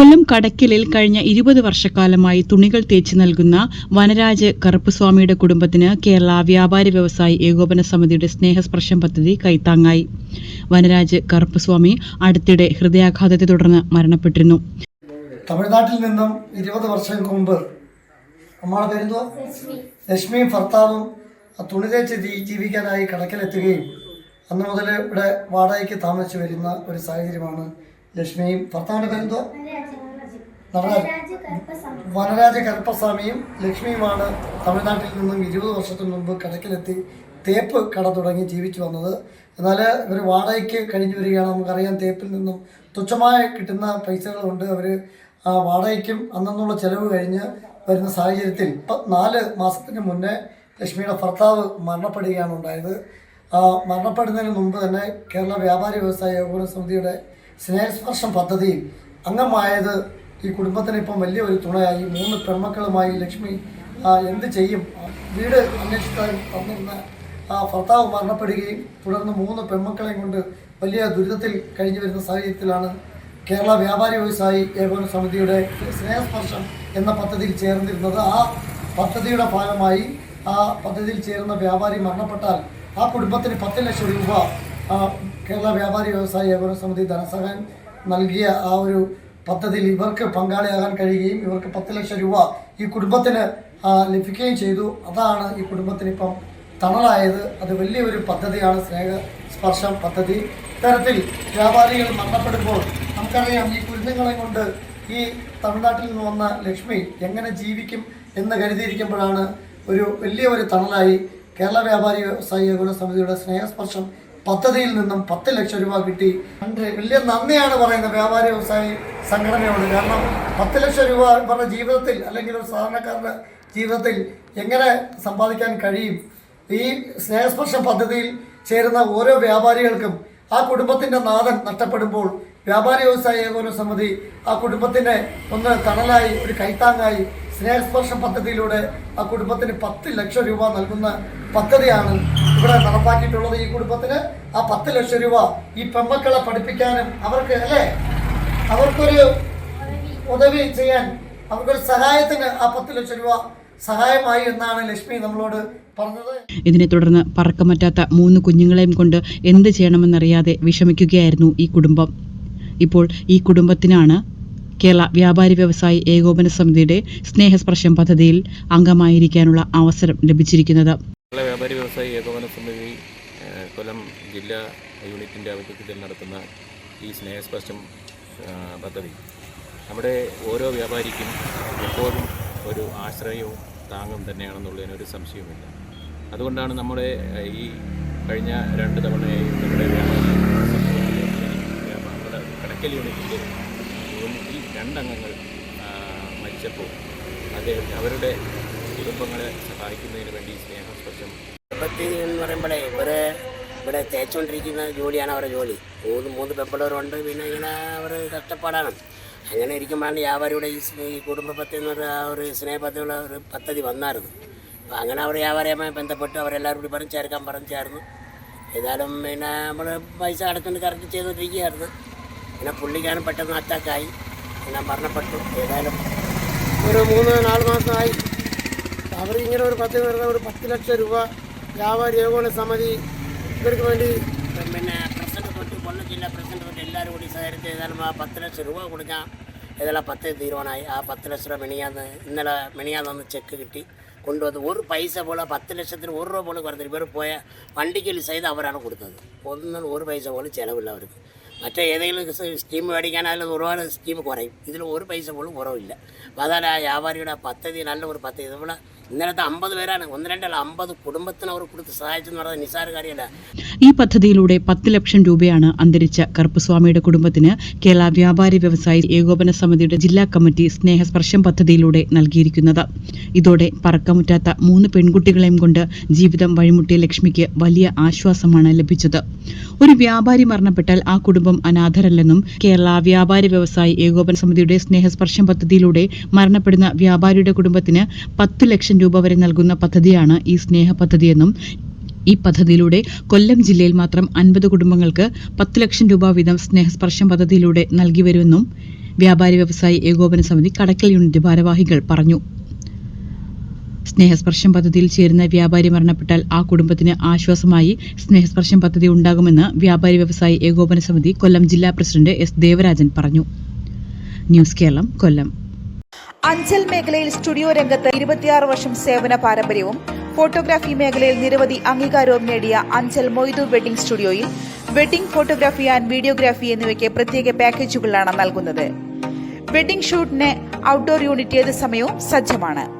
കൊല്ലം കടക്കലിൽ കഴിഞ്ഞ ഇരുപത് വർഷക്കാലമായി തുണികൾ തേച്ച് നൽകുന്ന വനരാജ് കറുപ്പുസ്വാമിയുടെ കുടുംബത്തിന് കേരള വ്യാപാരി വ്യവസായി ഏകോപന സമിതിയുടെ സ്നേഹസ്പർശം പദ്ധതി കൈത്താങ്ങായി. വനരാജ് കറുപ്പുസ്വാമി അടുത്തിടെ ഹൃദയാഘാതത്തെ തുടർന്ന് മരണപ്പെട്ടിരുന്നു. തമിഴ്നാട്ടിൽ നിന്നും ഇരുപത് വർഷം മുമ്പ് ലക്ഷ്മിയും ഭർത്താവും തുണി തേച്ച് ജീവിക്കാനായി കടക്കിലെത്തുകയും അന്ന് മുതൽ ഇവിടെ വാടകയ്ക്ക് താമസിച്ച് വരുന്ന ഒരു സാഹചര്യമാണ് ലക്ഷ്മിയും ഭർത്താവിന്റെ പേരെന്തോ നടരാജ് വനരാജ കരുപ്പസ്വാമിയും ലക്ഷ്മിയുമാണ് തമിഴ്നാട്ടിൽ നിന്നും ഇരുപത് വർഷത്തിന് മുമ്പ് കടക്കിലെത്തി തേപ്പ് കട തുടങ്ങി ജീവിച്ചു വന്നത്. എന്നാൽ ഇവർ വാടകയ്ക്ക് കഴിഞ്ഞു വരികയാണ്. നമുക്കറിയാം തേപ്പിൽ നിന്നും തുച്ഛമായി കിട്ടുന്ന പൈസകൾ കൊണ്ട് അവർ ആ വാടകയ്ക്കും അന്നുള്ള ചിലവ് കഴിഞ്ഞ് വരുന്ന സാഹചര്യത്തിൽ ഇപ്പം നാല് മാസത്തിന് മുന്നേ ലക്ഷ്മിയുടെ ഭർത്താവ് മരണപ്പെടുകയാണ് ഉണ്ടായത്. ആ മരണപ്പെടുന്നതിന് മുമ്പ് തന്നെ കേരള വ്യാപാരി വ്യവസായ ഏകോപന സമിതിയുടെ സ്നേഹസ്പർശം പദ്ധതിയിൽ അംഗമായത് ഈ കുടുംബത്തിന് ഇപ്പം വലിയ ഒരു തുണയായി. മൂന്ന് പെൺമക്കളുമായി ലക്ഷ്മി എന്ത് ചെയ്യും? വീട് അന്വേഷിക്കാൻ വന്നിരുന്ന ആ ഭർത്താവ് മരണപ്പെടുകയും തുടർന്ന് മൂന്ന് പെൺമക്കളെയും കൊണ്ട് വലിയ ദുരിതത്തിൽ കഴിഞ്ഞു വരുന്ന സാഹചര്യത്തിലാണ് കേരള വ്യാപാരി വ്യവസായി ഏകോപന സമിതിയുടെ സ്നേഹസ്പർശം എന്ന പദ്ധതിയിൽ ചേർന്നിരുന്നത്. ആ പദ്ധതിയുടെ ഭാഗമായി ആ പദ്ധതിയിൽ ചേരുന്ന വ്യാപാരി മരണപ്പെട്ടാൽ ആ കുടുംബത്തിന് പത്ത് ലക്ഷം രൂപ കേരള വ്യാപാരി വ്യവസായി ഏകോപന സമിതി ധനസഹായം നൽകിയ ആ ഒരു പദ്ധതിയിൽ ഇവർക്ക് പങ്കാളിയാകാൻ കഴിയുകയും ഇവർക്ക് പത്ത് ലക്ഷം രൂപ ഈ കുടുംബത്തിന് ലഭിക്കുകയും ചെയ്തു. അതാണ് ഈ കുടുംബത്തിന് ഇപ്പം തണലായത്. അത് വലിയൊരു പദ്ധതിയാണ് സ്നേഹ സ്പർശം പദ്ധതി. ഇത്തരത്തിൽ വ്യാപാരികൾ മരണപ്പെടുമ്പോൾ നമുക്കറിയാം ഈ കുരുന്നുങ്ങളെ കൊണ്ട് ഈ തമിഴ്നാട്ടിൽ നിന്ന് വന്ന ലക്ഷ്മി എങ്ങനെ ജീവിക്കും എന്ന് കരുതിയിരിക്കുമ്പോഴാണ് ഒരു വലിയ ഒരു തണലായി കേരള വ്യാപാരി വ്യവസായി ഏകോപന സമിതിയുടെ സ്നേഹസ്പർശം പദ്ധതിയിൽ നിന്നും പത്ത് ലക്ഷം രൂപ കിട്ടി. വലിയ നന്ദിയാണ് പറയുന്നത് വ്യാപാരി വ്യവസായി സംഘടനയോട്. കാരണം പത്ത് ലക്ഷം രൂപ പറഞ്ഞ ജീവിതത്തിൽ അല്ലെങ്കിൽ ഒരു സാധാരണക്കാരുടെ ജീവിതത്തിൽ എങ്ങനെ സമ്പാദിക്കാൻ കഴിയും? ഈ സ്നേഹസ്പർശ പദ്ധതിയിൽ ചേരുന്ന ഓരോ വ്യാപാരികൾക്കും ആ കുടുംബത്തിന്റെ നാഥൻ നഷ്ടപ്പെടുമ്പോൾ വ്യാപാരി വ്യവസായ ഏകോപന സമിതി ആ കുടുംബത്തിനെ ഒന്ന് തണലായി ഒരു കൈത്താങ്ങായി സ്നേഹസ്പർശം പദ്ധതിയിലൂടെ ആ കുടുംബത്തിന് പത്ത് ലക്ഷം രൂപ നൽകുന്ന പദ്ധതിയാണ് ഇവിടെ നടപ്പാക്കിയിട്ടുള്ളത് ഈ കുടുംബത്തിന്. ആ പത്ത് ലക്ഷം രൂപ ഈ പെമ്മക്കളെ പഠിപ്പിക്കാനും അവർക്ക് അല്ലേ? അവർക്കൊരു ഉദവി ചെയ്യാൻ അവർക്കൊരു സഹായത്തിന് ആ പത്ത് ലക്ഷം രൂപ സഹായമായി എന്നാണ് ലക്ഷ്മി നമ്മളോട് ഇതിനെ തുടർന്ന് പറക്കമറ്റാത്ത മൂന്ന് കുഞ്ഞുങ്ങളെയും കൊണ്ട് എന്ത് ചെയ്യണമെന്നറിയാതെ വിഷമിക്കുകയായിരുന്നു ഈ കുടുംബം. ഇപ്പോൾ ഈ കുടുംബത്തിനാണ് കേരള വ്യാപാരി വ്യവസായി ഏകോപന സമിതിയുടെ സ്നേഹസ്പർശം പദ്ധതിയിൽ അംഗമായിരിക്കാനുള്ള അവസരം ലഭിച്ചിരിക്കുന്നത്. കേരള വ്യാപാരി വ്യവസായി ഏകോപന സമിതി കൊല്ലം ജില്ലാ യൂണിറ്റിന്റെ ആഭിമുഖ്യത്തിൽ നടത്തുന്ന ഈ സ്നേഹസ്പർശം പദ്ധതി. നമ്മുടെ ഓരോ വ്യാപാരിക്കും എപ്പോഴും ഒരു ആശ്രയവും താങ്ങും തന്നെയാണെന്നുള്ളതിനൊരു സംശയവുമില്ല. അതുകൊണ്ടാണ് നമ്മുടെ ഈ കഴിഞ്ഞ രണ്ട് തവണയായി നമ്മുടെ വ്യാപാരി സമൂഹത്തിലെ വ്യാപാ- നമ്മുടെ കടക്കൽ യൂണിറ്റിന്റെ യൂണിറ്റിൽ രണ്ടംഗങ്ങൾ ആ, മരിച്ചപ്പോൾ അദ്ദേഹം അവരുടെ കുടുംബങ്ങളെ സഹായിക്കുന്നതിന് വേണ്ടി സ്നേഹസ്പർശം പെപ്പത്തി എന്ന് പറയുമ്പോഴേ ഇവർ ഇവിടെ തേച്ചുകൊണ്ടിരിക്കുന്ന ജോലിയാണ് അവരുടെ ജോലി. മൂന്ന് മൂന്ന് പെമ്പിളവരുണ്ട് പിന്നെ ഇങ്ങനെ അവർ കഷ്ടപ്പാടാണ്. അങ്ങനെ ഇരിക്കുമ്പോഴാണ് വ്യാപാരിയുടെ ഈ ഈ കുടുംബ പദ്ധതി എന്ന് ആ ഒരു സ്നേഹപദ്ധതിയുള്ള ഒരു പദ്ധതി വന്നായിരുന്നു. അപ്പോൾ അങ്ങനെ അവർ വ്യാപാരിയുമായി ബന്ധപ്പെട്ട് അവരെല്ലാവരും കൂടി പറഞ്ഞ് ചേർക്കാൻ പറഞ്ഞു ചേർന്നു ഏതായാലും പിന്നെ നമ്മൾ പൈസ അടച്ചുകൊണ്ട് കറക്റ്റ് ചെയ്തുകൊണ്ടിരിക്കുകയായിരുന്നു പിന്നെ പുള്ളിക്കാരൻ പെട്ടെന്ന് അറ്റാക്കായി പിന്നെ മരണപ്പെട്ടു. ഏതായാലും ഒരു മൂന്ന് നാല് മാസമായി അവർ ഇങ്ങനെ ഒരു പദ്ധതി വരുന്ന ഒരു പത്ത് ലക്ഷം രൂപ വ്യാപാരി ഏകോപന സമിതി ഇവർക്ക് വേണ്ടി പിന്നെ പ്രസിഡന്റ് തൊട്ട് കൊല്ലം ജില്ലാ പ്രസിഡന്റ് തൊട്ട് എല്ലാവരും കൂടി സഹകരിച്ച് ഏതായാലും ആ പത്ത് ലക്ഷം രൂപ കൊടുക്കാം. ഏതായാലും പത്ത് തീരുമാനമായി. ആ പത്ത് ലക്ഷം രൂപ മെണിയാന്ന് ഇന്നലെ മെണിയാന്ന് ചെക്ക് കിട്ടി. കൊണ്ടുവന്ന് ഒരു പൈസ പോലും ആ പത്ത് ലക്ഷത്തിന് ഒരു രൂപ പോലും കുറഞ്ഞില്ല. ഇവർ പോയ വണ്ടിക്ക് സഹിതം അവരാണ് കൊടുത്തത്. ഒന്നും ഒരു പൈസ പോലും ചിലവില്ല അവർക്ക്. മറ്റേ ഏതെങ്കിലും സ്കീം മേടിക്കാനായാലും ഒരുപാട് സ്കീം കുറയും. ഇതിൽ ഒരു പൈസ പോലും കുറവില്ല. അപ്പോൾ അതാണ് ആ വ്യാപാരിയുടെ പദ്ധതി നല്ല ഒരു പദ്ധതി. നമ്മളെ ഇന്നലത്തെ അമ്പത് പേരാണ് ഒന്ന് രണ്ടല്ല അമ്പത് കുടുംബത്തിന് അവർ കൊടുത്ത് സഹായിച്ചെന്ന് പറയുന്നത് നിസ്സാര കാര്യമല്ല. ഈ പദ്ധതിയിലൂടെ പത്ത് ലക്ഷം രൂപയാണ് അന്തരിച്ച കറുപ്പുസ്വാമിയുടെ കുടുംബത്തിന് കേരള വ്യാപാരി വ്യവസായി ഏകോപന സമിതിയുടെ ജില്ലാ കമ്മിറ്റി സ്നേഹസ്പർശം പദ്ധതിയിലൂടെ നൽകിയിരിക്കുന്നത്. ഇതോടെ പറക്കമുറ്റാത്ത മൂന്ന് പെൺകുട്ടികളെയും കൊണ്ട് ജീവിതം വഴിമുട്ടിയ ലക്ഷ്മിക്ക് വലിയ ആശ്വാസമാണ് ലഭിച്ചത്. ഒരു വ്യാപാരി മരണപ്പെട്ടാൽ ആ കുടുംബം അനാഥരല്ലെന്നും കേരള വ്യാപാരി വ്യവസായി ഏകോപന സമിതിയുടെ സ്നേഹസ്പർശം പദ്ധതിയിലൂടെ മരണപ്പെടുന്ന വ്യാപാരിയുടെ കുടുംബത്തിന് പത്ത് ലക്ഷം രൂപ വരെ നൽകുന്ന പദ്ധതിയാണ് ഈ സ്നേഹ പദ്ധതിയെന്നും ഈ പദ്ധതിയിലൂടെ കൊല്ലം ജില്ലയിൽ മാത്രം അൻപത് കുടുംബങ്ങൾക്ക് പത്ത് ലക്ഷം രൂപ വീതം സ്നേഹസ്പർശം പദ്ധതിയിലൂടെ നൽകി വരുമെന്നും വ്യാപാരി വ്യവസായി ഏകോപന സമിതി കടക്കൽ യൂണിറ്റ് ഭാരവാഹികൾ പറഞ്ഞു. സ്നേഹസ്പർശം പദ്ധതിയിൽ ചേരുന്ന വ്യാപാരി മരണപ്പെട്ടാൽ ആ കുടുംബത്തിന് ആശ്വാസമായി സ്നേഹസ്പർശം പദ്ധതി ഉണ്ടാകുമെന്ന് വ്യാപാരി വ്യവസായി ഏകോപന സമിതി കൊല്ലം ജില്ലാ പ്രസിഡന്റ് എസ് ദേവരാജൻ പറഞ്ഞു. ന്യൂസ് കേരളം കൊല്ലം. അഞ്ചൽ മേഖലയിൽ സ്റ്റുഡിയോ രംഗത്ത് ഇരുപത്തിയാറ് വർഷം സേവന പാരമ്പര്യവും ഫോട്ടോഗ്രാഫി മേഖലയിൽ നിരവധി അംഗീകാരവും നേടിയ അഞ്ചൽ മൊയ്തു വെഡിംഗ് സ്റ്റുഡിയോയിൽ വെഡിംഗ് ഫോട്ടോഗ്രാഫി ആൻഡ് വീഡിയോഗ്രാഫി എന്നിവയ്ക്ക് പ്രത്യേക പാക്കേജുകളാണ് നൽകുന്നത്. വെഡിംഗ് ഷൂട്ടിന് ഔട്ട്ഡോർ യൂണിറ്റ് ഏത് സമയവും സജ്ജമാണ്.